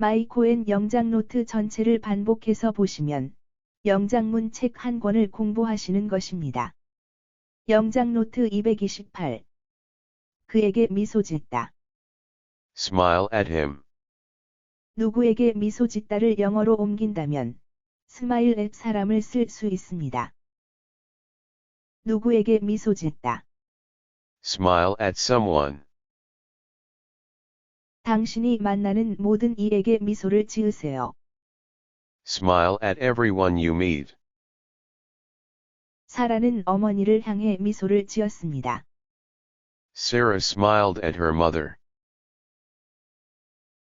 마이코엔 영장 노트 전체를 반복해서 보시면 영장문 책 한 권을 공부하시는 것입니다. 영장 노트 228 그에게 미소 짓다. Smile at him. 누구에게 미소 짓다를 영어로 옮긴다면 스마일 앱 사람을 쓸 수 있습니다. 누구에게 미소 짓다. Smile at someone. 당신이 만나는 모든 이에게 미소를 지으세요. Smile at everyone you meet. 사라는 어머니를 향해 미소를 지었습니다. Sarah smiled at her mother.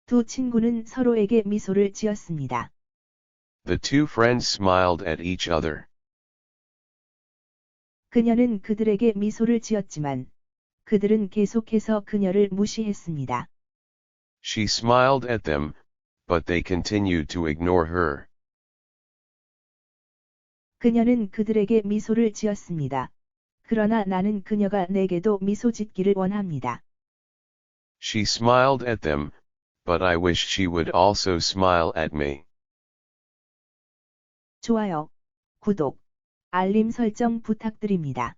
두 친구는 서로에게 미소를 지었습니다. The two friends smiled at each other. 그녀는 그들에게 미소를 지었지만 그들은 계속해서 그녀를 무시했습니다. She smiled at them, but they continued to ignore her. 그녀는 그들에게 미소를 지었습니다. 그러나 나는 그녀가 내게도 미소 짓기를 원합니다. She smiled at them, but I wish she would also smile at me. 좋아요, 구독, 알림 설정 부탁드립니다.